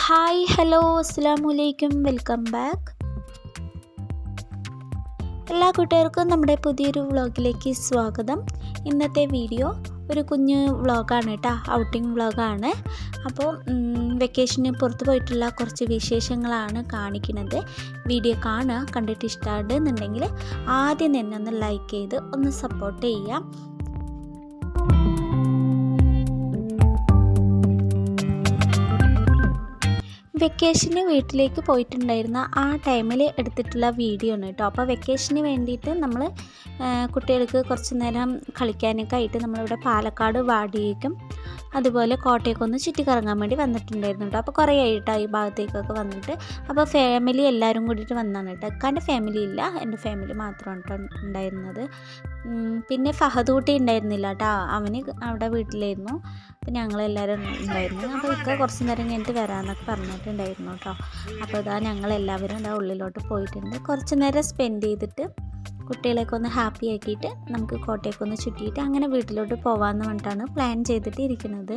Hi hello അസ്സാം വലൈക്കും welcome back എല്ലാ കൂട്ടുകാർക്കും നമ്മുടെ പുതിയൊരു വ്ളോഗിലേക്ക് സ്വാഗതം. ഇന്നത്തെ വീഡിയോ ഒരു കുഞ്ഞ് വ്ളോഗാണ് കേട്ടോ ഔട്ടിംഗ് വ്ളോഗാണ്. അപ്പോൾ വെക്കേഷന് പുറത്ത് പോയിട്ടുള്ള കുറച്ച് വിശേഷങ്ങളാണ് കാണിക്കുന്നത്. വീഡിയോ കാണുക കണ്ടിട്ട് ഇഷ്ടമാണ് എന്നുണ്ടെങ്കിൽ ആദ്യം തന്നെ ഒന്ന് ലൈക്ക് ചെയ്ത് ഒന്ന് സപ്പോർട്ട് ചെയ്യാം വെക്കേഷന് വീട്ടിലേക്ക് പോയിട്ടുണ്ടായിരുന്ന ആ ടൈമിൽ എടുത്തിട്ടുള്ള വീഡിയോ ആണ് കേട്ടോ അപ്പോൾ വെക്കേഷന് വേണ്ടിയിട്ട് നമ്മൾ കുട്ടികൾക്ക് കുറച്ച് നേരം കളിക്കാനൊക്കെ ആയിട്ട് നമ്മളിവിടെ പാലക്കാട് വാടിയേക്കും. അതുപോലെ കോട്ടയൊക്കെ ഒന്ന് ചുറ്റിക്കറങ്ങാൻ വേണ്ടി വന്നിട്ടുണ്ടായിരുന്നു കേട്ടോ. അപ്പോൾ കുറേ ആയിട്ടോ ഈ ഭാഗത്തേക്കൊക്കെ വന്നിട്ട്. അപ്പോൾ ഫാമിലി എല്ലാവരും കൂടിയിട്ട് വന്നാണ് കേട്ടോ. എക്കാന്റെ ഫാമിലി ഇല്ല. എന്റെ ഫാമിലി മാത്രമാണ് കേട്ടോ ഉണ്ടായിരുന്നത്. പിന്നെ ഫഹദ് കുട്ടി ഉണ്ടായിരുന്നില്ല കേട്ടോ. അവന് അവിടെ വീട്ടിലായിരുന്നു. അപ്പോൾ ഞങ്ങളെല്ലാവരും ഉണ്ടായിരുന്നു. അപ്പോൾ ഇക്ക കുറച്ച് നേരം കഴിഞ്ഞിട്ട് വരാമെന്നൊക്കെ പറഞ്ഞിട്ടുണ്ടായിരുന്നു കേട്ടോ. അപ്പോൾ ഇതാ ഞങ്ങളെല്ലാവരും ഇതാ ഉള്ളിലോട്ട് പോയിട്ടുണ്ട്. കുറച്ച് നേരം സ്പെൻഡ് ചെയ്തിട്ട് കുട്ടികളെയൊക്കെ ഒന്ന് ഹാപ്പി ആക്കിയിട്ട് നമുക്ക് കോട്ടയൊക്കെ ഒന്ന് ചുറ്റിയിട്ട് അങ്ങനെ വീട്ടിലോട്ട് പോകാമെന്ന് പറഞ്ഞിട്ടാണ് പ്ലാൻ ചെയ്തിട്ട് ഇരിക്കുന്നത്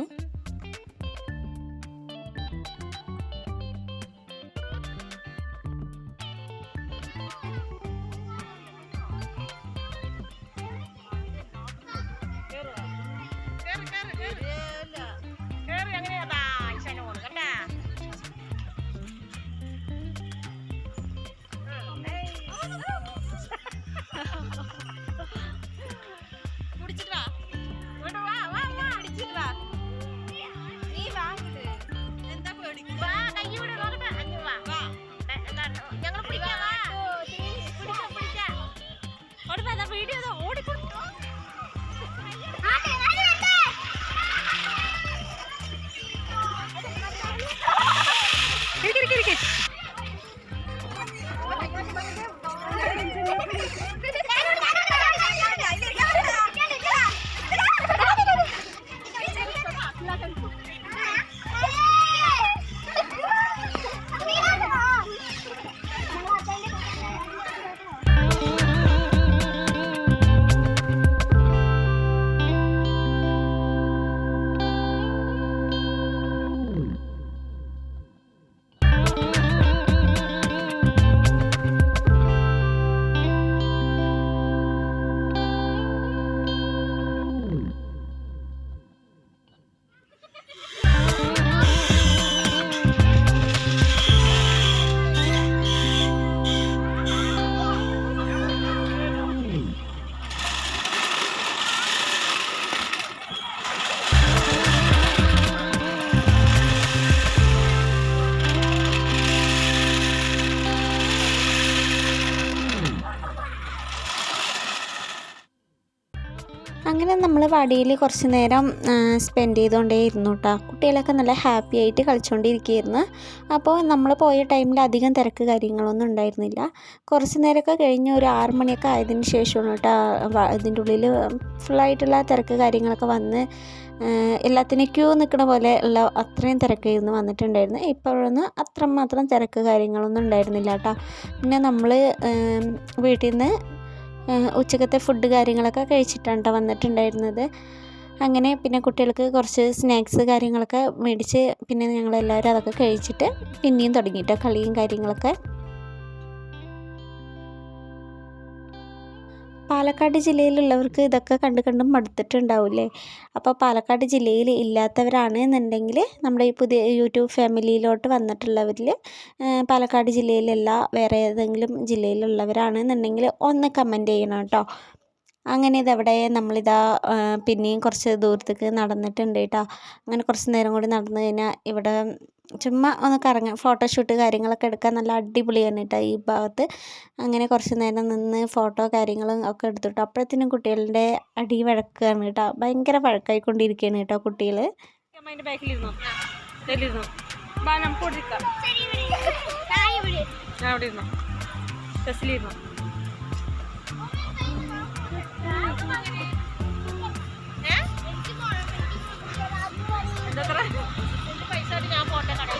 Oh, അങ്ങനെ നമ്മൾ വടിയിൽ കുറച്ച് നേരം സ്പെൻഡ് ചെയ്തുകൊണ്ടേ ഇരുന്നു കേട്ടോ കുട്ടികളൊക്കെ നല്ല ഹാപ്പി ആയിട്ട് കളിച്ചുകൊണ്ടിരിക്കുകയായിരുന്നു അപ്പോൾ നമ്മൾ പോയ ടൈമിൽ അധികം തിരക്ക് കാര്യങ്ങളൊന്നും ഉണ്ടായിരുന്നില്ല. കുറച്ച് നേരമൊക്കെ കഴിഞ്ഞ് ഒരു ആറ് മണിയൊക്കെ ആയതിന് ശേഷമാണ് കേട്ടോ ഇതിന്റെ ഉള്ളിൽ ഫുള്ളായിട്ടുള്ള തിരക്ക് കാര്യങ്ങളൊക്കെ വന്ന് എല്ലാത്തിനും ക്യൂ നിൽക്കുന്ന പോലെ ഉള്ള അത്രയും തിരക്കായിരുന്നു വന്നിട്ടുണ്ടായിരുന്നു. ഇപ്പോഴൊന്നും അത്രമാത്രം തിരക്ക് കാര്യങ്ങളൊന്നും ഉണ്ടായിരുന്നില്ല കേട്ടോ പിന്നെ നമ്മൾ വീട്ടിൽ നിന്ന് ഉച്ചക്കത്തെ ഫുഡ് കാര്യങ്ങളൊക്കെ കഴിച്ചിട്ടാണ് വന്നിട്ടുണ്ടായിരുന്നത്. അങ്ങനെ പിന്നെ കുട്ടികൾക്ക് കുറച്ച് സ്നാക്സ് കാര്യങ്ങളൊക്കെ മേടിച്ച് പിന്നെ ഞങ്ങളെല്ലാവരും അതൊക്കെ കഴിച്ചിട്ട് പിന്നെയും തുടങ്ങിയിട്ടോ കളിയും കാര്യങ്ങളൊക്കെ. പാലക്കാട് ജില്ലയിലുള്ളവർക്ക് ഇതൊക്കെ കണ്ട് കണ്ട് മടുത്തിട്ടുണ്ടാവില്ലേ? അപ്പോൾ പാലക്കാട് ജില്ലയിൽ ഇല്ലാത്തവരാണ് എന്നുണ്ടെങ്കിൽ നമ്മുടെ ഈ പുതിയ യൂട്യൂബ് ഫാമിലിയിലോട്ട് വന്നിട്ടുള്ളവരിൽ പാലക്കാട് ജില്ലയിലല്ല വേറെ ഏതെങ്കിലും ജില്ലയിലുള്ളവരാണ് എന്നുണ്ടെങ്കിൽ ഒന്ന് കമന്റ് ചെയ്യണം കേട്ടോ. അങ്ങനെ ഇതവിടെ നമ്മളിതാ പിന്നെയും കുറച്ച് ദൂരത്തേക്ക് നടന്നിട്ടുണ്ട് കേട്ടോ. അങ്ങനെ കുറച്ച് നേരം കൂടി നടന്നു കഴിഞ്ഞാൽ ഇവിടെ ചുമ്മാ ഒന്ന് കറങ്ങാം ഫോട്ടോഷൂട്ട് കാര്യങ്ങളൊക്കെ എടുക്കാൻ നല്ല അടിപൊളിയാണ് കേട്ടോ ഈ ഭാഗത്ത്. അങ്ങനെ കുറച്ച് നേരം നിന്ന് ഫോട്ടോ കാര്യങ്ങളും ഒക്കെ എടുത്തിട്ട്. അപ്പോഴത്തേനും കുട്ടികളുടെ അടി വഴക്കാണ് കേട്ടോ. ഭയങ്കര വഴക്കായിക്കൊണ്ടിരിക്കുകയാണ് കേട്ടോ കുട്ടികൾ അതിന്റെ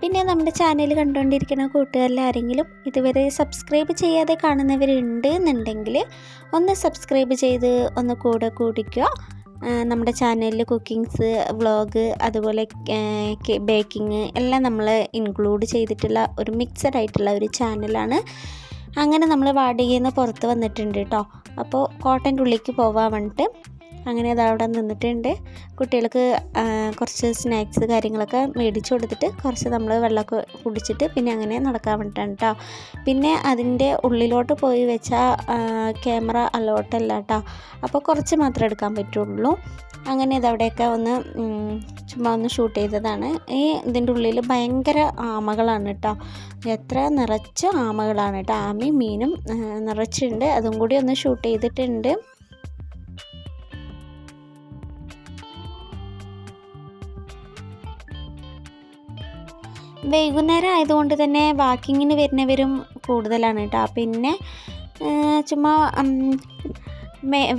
പിന്നെ നമ്മുടെ ചാനൽ കണ്ടുകൊണ്ടിരിക്കുന്ന കൂട്ടുകാരിൽ ആരെങ്കിലും ഇതുവരെ സബ്സ്ക്രൈബ് ചെയ്യാതെ കാണുന്നവരുണ്ട് എന്നുണ്ടെങ്കിൽ ഒന്ന് സബ്സ്ക്രൈബ് ചെയ്ത് ഒന്ന് കൂടെ കൂടിക്കുക. നമ്മുടെ ചാനലിൽ കുക്കിങ്സ് വ്ളോഗ് അതുപോലെ ബേക്കിംഗ് എല്ലാം നമ്മൾ ഇൻക്ലൂഡ് ചെയ്തിട്ടുള്ള ഒരു മിക്സഡ് ആയിട്ടുള്ള ഒരു ചാനലാണ്. അങ്ങനെ നമ്മൾ വാടകയിൽ നിന്ന് പുറത്ത് വന്നിട്ടുണ്ട് കേട്ടോ. അപ്പോൾ കോട്ടന്റെ ഉള്ളിലേക്ക് പോകാൻ വേണ്ടിയിട്ട് അങ്ങനെ അത് അവിടെ നിന്നിട്ടുണ്ട്. കുട്ടികൾക്ക് കുറച്ച് സ്നാക്സ് കാര്യങ്ങളൊക്കെ മേടിച്ചു കൊടുത്തിട്ട് കുറച്ച് നമ്മൾ വെള്ളമൊക്കെ കുടിച്ചിട്ട് പിന്നെ അങ്ങനെ നടക്കാൻ വേണ്ടിയിട്ടാണ് കേട്ടോ പിന്നെ അതിന്റെ ഉള്ളിലോട്ട് പോയി വെച്ചാൽ ക്യാമറ അലോട്ടല്ല കേട്ടോ അപ്പോൾ കുറച്ച് മാത്രമേ എടുക്കാൻ പറ്റുള്ളൂ. അങ്ങനെ ഇതവിടെയൊക്കെ ഒന്ന് ചുമ്മാ ഒന്ന് ഷൂട്ട് ചെയ്തതാണ്. ഈ ഇതിന്റെ ഉള്ളിൽ ഭയങ്കര ആമകളാണ് കേട്ടോ എത്ര നിറച്ച ആമകളാണ് കേട്ടോ ആമയും മീനും നിറച്ചിട്ടുണ്ട്. അതും കൂടി ഒന്ന് ഷൂട്ട് ചെയ്തിട്ടുണ്ട്. വൈകുന്നേരം ആയതുകൊണ്ട് തന്നെ വാക്കിങ്ങിന് വരുന്നവരും കൂടുതലാണ് കേട്ടോ പിന്നെ ചുമ്മാ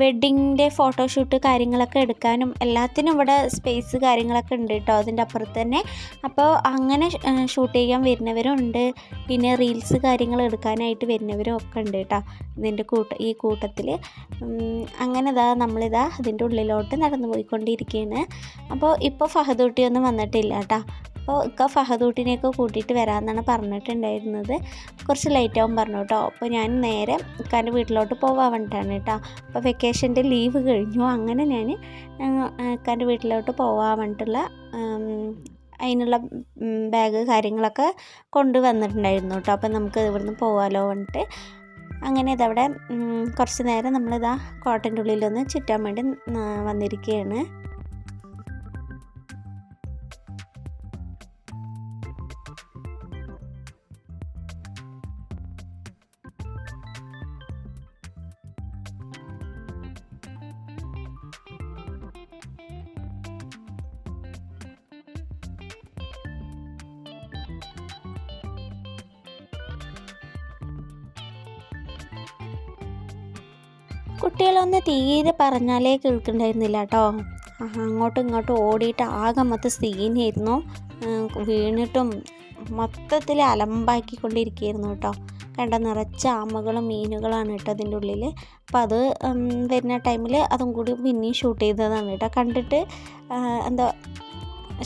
വെഡ്ഡിങ്ങിന്റെ ഫോട്ടോഷൂട്ട് കാര്യങ്ങളൊക്കെ എടുക്കാനും എല്ലാത്തിനും ഇവിടെ സ്പേസ് കാര്യങ്ങളൊക്കെ ഉണ്ട് കേട്ടോ അതിന്റെ അപ്പുറത്ത് തന്നെ. അപ്പോൾ അങ്ങനെ ഷൂട്ട് ചെയ്യാൻ വരുന്നവരും ഉണ്ട്. പിന്നെ റീൽസ് കാര്യങ്ങൾ എടുക്കാനായിട്ട് വരുന്നവരും ഒക്കെ ഉണ്ട് കേട്ടോ ഇതിന്റെ കൂട്ട ഈ കൂട്ടത്തിൽ അങ്ങനെ ഇതാ നമ്മളിതാ അതിന്റെ ഉള്ളിലോട്ട് നടന്നു പോയിക്കൊണ്ടിരിക്കുകയാണ് അപ്പോൾ ഇപ്പോൾ ഫഹദൂട്ടിയൊന്നും വന്നിട്ടില്ല കേട്ടോ അപ്പോൾ ഇക്ക ഫഹദൂട്ടിനെയൊക്കെ കൂട്ടിയിട്ട് വരാമെന്നാണ് പറഞ്ഞിട്ടുണ്ടായിരുന്നത്. കുറച്ച് ലേറ്റ് ആവും പറഞ്ഞു കേട്ടോ. അപ്പോൾ ഞാൻ നേരെ ഇക്കാന്റെ വീട്ടിലോട്ട് പോകാൻ വേണ്ടിയിട്ടാണ് കേട്ടോ. അപ്പോൾ വെക്കേഷന്റെ ലീവ് കഴിഞ്ഞു. അങ്ങനെ ഞാൻ ഇക്കാന്റെ വീട്ടിലോട്ട് പോകാൻ വേണ്ടിയിട്ടുള്ള അതിനുള്ള ബാഗ് കാര്യങ്ങളൊക്കെ കൊണ്ടുവന്നിട്ടുണ്ടായിരുന്നു കേട്ടോ. അപ്പോൾ നമുക്ക് ഇവിടുന്ന് പോകാമല്ലോ പറഞ്ഞിട്ട് അങ്ങനെ ഇതവിടെ കുറച്ച് നേരം നമ്മളിതാ കോട്ടന്റെ ഉള്ളിലൊന്ന് ചുറ്റാൻ വേണ്ടി വന്നിരിക്കുകയാണ്. കുട്ടികളൊന്ന് തീരെ പറഞ്ഞാലേ കേൾക്കണ്ടായിരുന്നില്ല കേട്ടോ അങ്ങോട്ടും ഇങ്ങോട്ടും ഓടിയിട്ട് ആകെ മൊത്തം സീനായിരുന്നു. വീണിട്ടും മൊത്തത്തിൽ അലമ്പാക്കിക്കൊണ്ടിരിക്കുകയായിരുന്നു കേട്ടോ കണ്ട നിറച്ച ആമകളും മീനുകളാണ് കേട്ടോ അതിന്റെ ഉള്ളിൽ അപ്പോൾ അത് വരുന്ന ടൈമിൽ അതും കൂടി പിന്നെയും ഷൂട്ട് ചെയ്തതാണ് കേട്ടോ കണ്ടിട്ട് എന്തോ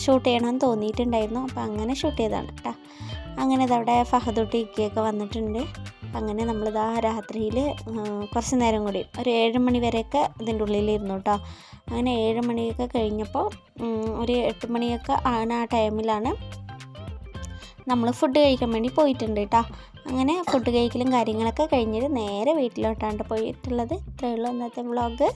ഷൂട്ട് ചെയ്യണമെന്ന് തോന്നിയിട്ടുണ്ടായിരുന്നു. അപ്പോൾ അങ്ങനെ ഷൂട്ട് ചെയ്തതാണ് കേട്ടോ അങ്ങനെ ഇതവിടെ ഫഹദുട്ടിക്കൊക്കെ വന്നിട്ടുണ്ട്. അങ്ങനെ നമ്മളിതാ രാത്രിയിൽ കുറച്ച് നേരം കൂടി ഒരു ഏഴ് മണി വരെയൊക്കെ ഇതിന്റെ ഉള്ളിലിരുന്നു കേട്ടോ അങ്ങനെ ഏഴ് മണിയൊക്കെ കഴിഞ്ഞപ്പോൾ ഒരു എട്ട് മണിയൊക്കെ ആണ് ആ ടൈമിലാണ് നമ്മൾ ഫുഡ് കഴിക്കാൻ വേണ്ടി പോയിട്ടുണ്ട് കേട്ടോ അങ്ങനെ ഫുഡ് കഴിക്കലും കാര്യങ്ങളൊക്കെ കഴിഞ്ഞിട്ട് നേരെ വീട്ടിലോട്ടാണ് പോയിട്ടുള്ളത്. ഇത്രയുള്ളൂ ഇന്നത്തെ വ്ളോഗ്